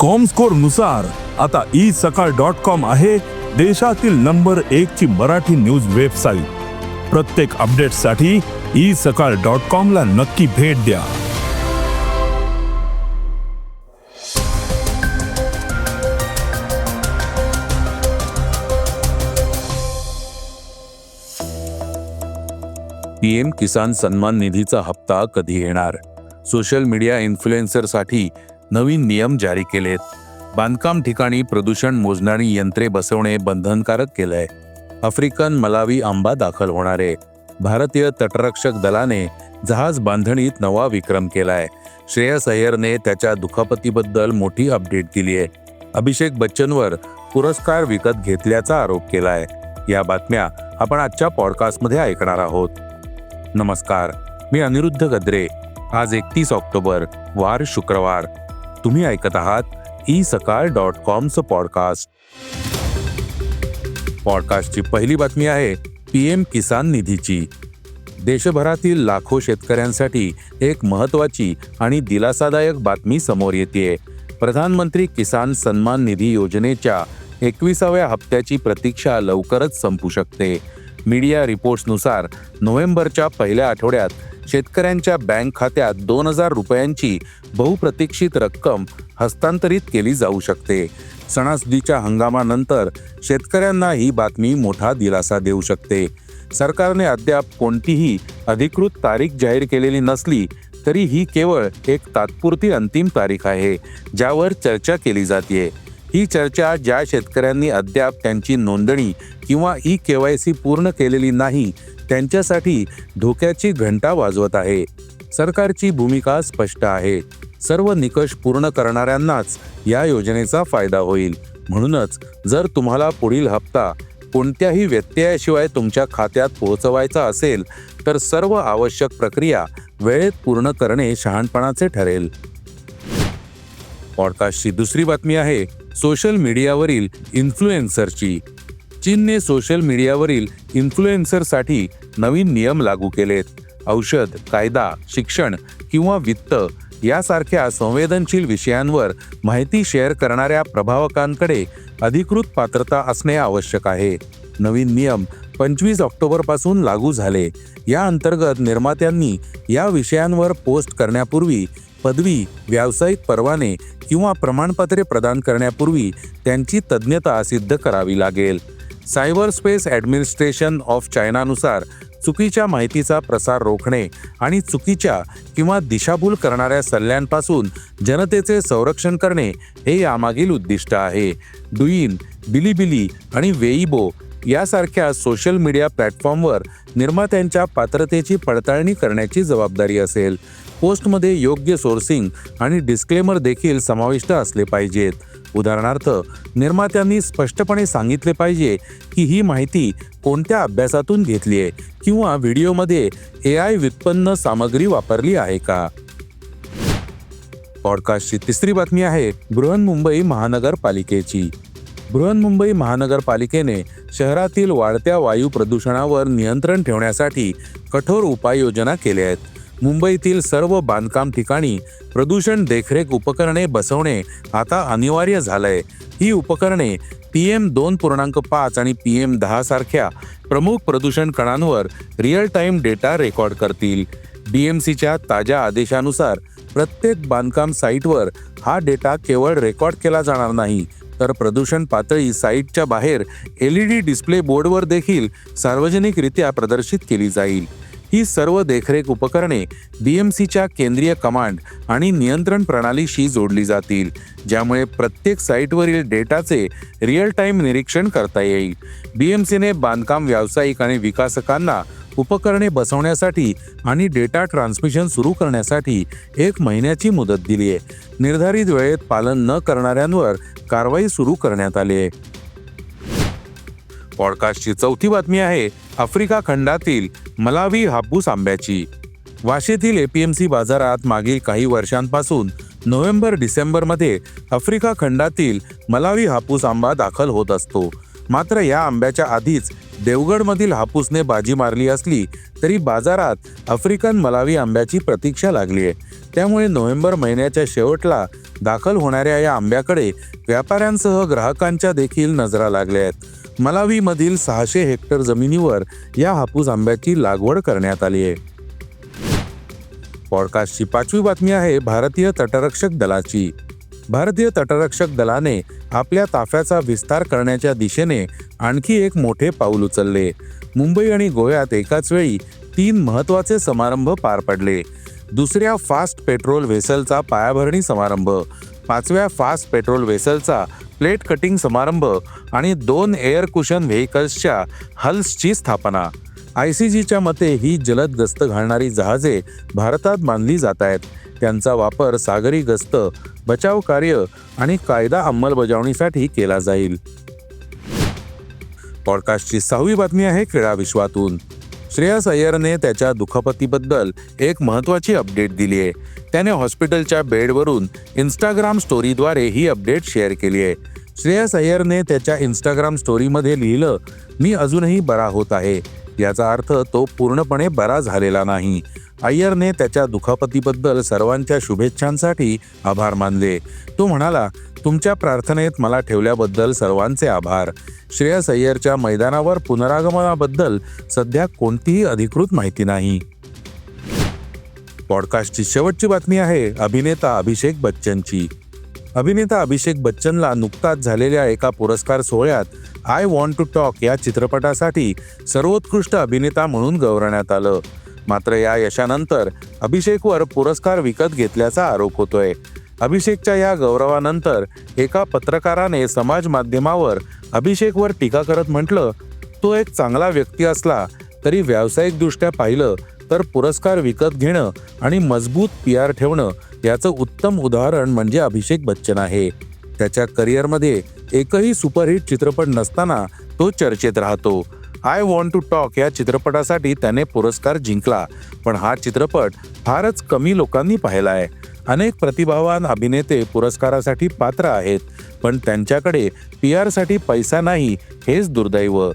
कॉमस्कोरनुसार आता ई सकाळ dot com आहे देशातील नंबर एक ची मराठी न्यूज वेबसाईट प्रत्येक अपडेटसाठी ई सकाळ डॉट कॉम ला नक्की भेट द्या. पीएम किसान सन्मान निधीचा हप्ता कधी येणार? सोशल मीडिया इन्फ्लुएन्सरसाठी नवीन नियम जारी केलेत. बांधकाम ठिकाणी प्रदूषण मोजणारी यंत्रे बसवणे बंधनकारक केलंय. आफ्रिकन मलावी आंबा दाखल होणार. आहे भारतीय तटरक्षक दलाने जहाज बांधणीत नवा विक्रम केलाय. श्रेयस अय्यरने त्याच्या दुखापतीबद्दल मोठी अपडेट दिली आहे अभिषेक बच्चनवर पुरस्कार विकत घेतल्याचा आरोप केलाय. या बातम्या आपण आजच्या पॉडकास्टमध्ये ऐकणार आहोत. नमस्कार मी अनिरुद्ध गद्रे. आज एकतीस ऑक्टोबर वार शुक्रवार. तुम्ही ऐकत आहात ई सकाळ डॉट कॉमचं पॉडकास्ट. पॉडकास्टची पहिली बातमी आहे पीएम किसान निधीची. देशभरातील लाखो शेतकऱ्यांसाठी एक महत्वाची आणि दिलासादायक बातमी समोर येते प्रधानमंत्री किसान सन्मान निधी योजनेच्या एकविसाव्या हप्त्याची प्रतीक्षा लवकरच संपू शकते. मीडिया रिपोर्ट्सनुसार नोव्हेंबरच्या पहिल्या आठवड्यात शेतकऱ्यांच्या बँक खात्यात दोन हजार रुपयांची बहुप्रतीक्षित रक्कम हस्तांतरित केली जाऊ शकते. सणासुदीच्या हंगामानंतर शेतकऱ्यांना ही बातमी मोठा दिलासा देऊ शकते. सरकारने अद्याप कोणतीही अधिकृत तारीख जाहीर केलेली नसली तरी ही केवळ एक तात्पुरती अंतिम तारीख आहे ज्यावर चर्चा केली जाते. ही चर्चा ज्या शेतकऱ्यांनी अद्याप त्यांची नोंदणी किंवा ई के वाय सी पूर्ण केलेली नाही त्यांच्यासाठी धोक्याची घंटा वाजवत आहे. सरकारची भूमिका स्पष्ट आहे. सर्व निकष पूर्ण करणाऱ्यांनाच या योजनेचा फायदा होईल. म्हणूनच जर तुम्हाला पुढील हप्ता कोणत्याही व्यत्ययाशिवाय तुमच्या खात्यात पोहोचवायचा असेल तर सर्व आवश्यक प्रक्रिया वेळेत पूर्ण करणे शहाणपणाचे ठरेल. पॉडकास्टची दुसरी बातमी आहे सोशल मीडियावरील इन्फ्लुएन्सरची. चीनने सोशल मीडियावरील इन्फ्लुएन्सरसाठी नवीन नियम लागू केलेत. औषध कायदा शिक्षण किंवा वित्त यासारख्या संवेदनशील विषयांवर माहिती शेअर करणाऱ्या प्रभावकांकडे अधिकृत पात्रता असणे आवश्यक आहे. नवीन नियम पंचवीस ऑक्टोबरपासून लागू झाले. या अंतर्गत निर्मात्यांनी या विषयांवर पोस्ट करण्यापूर्वी पदवी व्यावसायिक परवाने किंवा प्रमाणपत्रे प्रदान करण्यापूर्वी त्यांची तज्ज्ञता सिद्ध करावी लागेल. सायबर स्पेस ॲडमिनिस्ट्रेशन ऑफ चायनानुसार चुकीच्या माहितीचा प्रसार रोखणे आणि चुकीच्या किंवा दिशाभूल करणाऱ्या सल्ल्यांपासून जनतेचे संरक्षण करणे हे यामागील उद्दिष्ट आहे. डुईन बिलिबिली आणि वेईबो यासारख्या सोशल मीडिया प्लॅटफॉर्मवर निर्मात्यांच्या पात्रतेची पडताळणी करण्याची जबाबदारी असेल. पोस्टमध्ये योग्य सोर्सिंग आणि डिस्क्लेमर देखील समाविष्ट असले पाहिजेत. उदाहरणार्थ निर्मात्यांनी स्पष्टपणे सांगितले पाहिजे की ही माहिती कोणत्या अभ्यासातून घेतली आहे किंवा व्हिडिओमध्ये ए आय व्युत्पन्न सामग्री वापरली आहे का? पॉडकास्टची तिसरी बातमी आहे बृहन्मुंबई महानगरपालिकेची. बृहन्मुंबई महानगरपालिकेने शहरातील वाढत्या वायू प्रदूषणावर नियंत्रण ठेवण्यासाठी कठोर उपाययोजना केल्या आहेत. मुंबईतील सर्व बांधकाम ठिकाणी प्रदूषण देखरेख उपकरणे बसवणे आता अनिवार्य झालंय. ही उपकरणे पी एम दोन पूर्णांक पाच आणि पी एम दहा सारख्या प्रमुख प्रदूषण कणांवर रिअल टाइम डेटा रेकॉर्ड करतील. डी एम सीच्या ताज्या आदेशानुसार प्रत्येक बांधकाम साईटवर हा डेटा केवळ रेकॉर्ड केला जाणार नाही तर प्रदूषण पातळी साईटच्या बाहेर एल ई डी डिस्प्ले बोर्डवर देखील सार्वजनिकरित्या प्रदर्शित केली जाईल. ही सर्व देखरेख उपकरणे बीएमसीच्या केंद्रीय कमांड आणि नियंत्रण प्रणालीशी जोडली जातील ज्यामुळे प्रत्येक साईटवरील डेटाचे रिअल टाइम निरीक्षण करता येईल. बीएमसीने बांधकाम व्यावसायिक आणि विकासकांना उपकरणे बसवण्यासाठी आणि डेटा ट्रान्समिशन सुरू करण्यासाठी एक महिन्याची मुदत दिली आहे निर्धारित वेळेत पालन न करणाऱ्यांवर कारवाई सुरू करण्यात आली आहे पॉडकास्टची चौथी बातमी आहे आफ्रिका खंडातील मलावी हापूस आंब्याची. वाशेतील एपीएमसी बाजारात मागील काही वर्षांपासून नोव्हेंबर डिसेंबरमध्ये आफ्रिका खंडातील मलावी हापूस आंबा दाखल होत असतो. मात्र या आंब्याच्या आधीच देवगडमधील हापूसने बाजी मारली असली तरी बाजारात आफ्रिकन मलावी आंब्याची प्रतीक्षा लागली आहे. त्यामुळे नोव्हेंबर महिन्याच्या शेवटला दाखल होणाऱ्या या आंब्याकडे व्यापाऱ्यांसह ग्राहकांच्या देखील नजरा लागल्या आहेत. मलावीमधील सहाशे हेक्टर जमिनीवर या हापूस आंब्याची लागवड करण्यात आली आहे. पॉडकास्टची पाचवी बातमी आहे भारतीय तटरक्षक दलाची. भारतीय तटरक्षक दलाने आपल्या ताफ्याचा विस्तार करण्याच्या दिशेने आणखी एक मोठे पाऊल उचलले. मुंबई आणि गोव्यात एकाच वेळी तीन महत्त्वाचे समारंभ पार पडले. दुसऱ्या फास्ट पेट्रोल व्हेसलचा पायाभरणी समारंभ पाचव्या फास्ट पेट्रोल व्हेसलचा प्लेट कटिंग समारंभ आणि दोन एअर कुशन व्हेकल्सच्या हल्सची स्थापना. आय सी जीच्या मते ही जलद गस्त घालणारी जहाजे भारतात बांधली जात आहेत. त्यांचा वापर सागरी गस्त बचाव कार्य आणि कायदा अंमलबजावणीसाठी केला जाईल. पॉडकास्टची सहावी बातमी आहे क्रीडा विश्वातून. श्रेयस अय्यरने त्याच्या दुखापतीबद्दल एक महत्त्वाची अपडेट दिली आहे. त्याने हॉस्पिटलच्या बेडवरून इंस्टाग्राम स्टोरीद्वारे ही अपडेट शेअर केली आहे. श्रेयस अय्यरने त्याच्या इंस्टाग्राम स्टोरीमध्ये लिहिलं मी अजूनही बरा होत आहे. याचा अर्थ तो पूर्णपणे बरा झालेला नाही. अय्यरने त्याच्या दुखापतीबद्दल सर्वांच्या शुभेच्छांसाठी आभार मानले. तो म्हणाला तुमच्या प्रार्थनेत मला ठेवल्याबद्दल सर्वांचे आभार. श्रेयस अय्यरच्या मैदानावर पुनरागमनाबद्दल सध्या कोणतीही अधिकृत माहिती नाही. पॉडकास्टची शेवटची बातमी आहे अभिनेता अभिषेक बच्चनची. अभिनेता अभिषेक बच्चनला नुकताच झालेल्या एका पुरस्कार सोहळ्यात आय वॉन्ट टू टॉक या चित्रपटासाठी सर्वोत्कृष्ट अभिनेता म्हणून गौरवण्यात आलं. मात्र या यशानंतर अभिषेकवर पुरस्कार विकत घेतल्याचा आरोप होतोय. अभिषेकच्या या गौरवानंतर एका पत्रकाराने समाज माध्यमावर अभिषेकवर टीका करत म्हटलं तो एक चांगला व्यक्ती असला तरी व्यावसायिकदृष्ट्या पाहिलं तर पुरस्कार विकत घेणं आणि मजबूत पी आर ठेवणं याचं उत्तम उदाहरण म्हणजे अभिषेक बच्चन आहे. त्याच्या करिअरमध्ये एकही सुपरहिट चित्रपट नसताना तो चर्चेत राहतो. आय वॉन्ट टू टॉक या चित्रपटासाठी त्याने पुरस्कार जिंकला. पण हा चित्रपट फारच कमी लोकांनी पाहिला आहे. अनेक प्रतिभावान अभिनेते पुरस्कारासाठी पात्र आहेत पण त्यांच्याकडे पी आरसाठी पैसा नाही हेच दुर्दैव.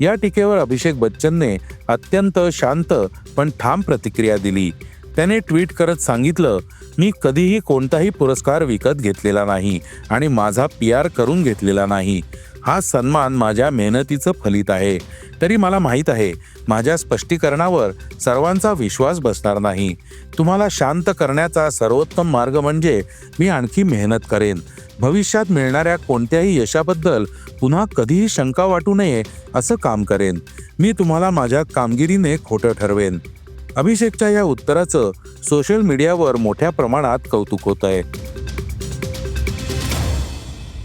या टीकेवर अभिषेक बच्चनने अत्यंत शांत पण ठाम प्रतिक्रिया दिली. त्याने ट्विट करत सांगितलं मी कधीही कोणताही पुरस्कार विकत घेतलेला नाही आणि माझा पी आर करून घेतलेला नाही. हा सन्मान माझ्या मेहनतीचं फलित आहे. तरी मला माहीत आहे माझ्या स्पष्टीकरणावर सर्वांचा विश्वास बसणार नाही. तुम्हाला शांत करण्याचा सर्वोत्तम मार्ग म्हणजे मी आणखी मेहनत करेन. भविष्यात मिळणाऱ्या कोणत्याही यशाबद्दल पुन्हा कधीही शंका वाटू नये असं काम करेन. मी तुम्हाला माझ्या कामगिरीने खोटं ठरवेन. अभिषेकच्या या उत्तराचं सोशल मीडियावर मोठ्या प्रमाणात कौतुक होत आहे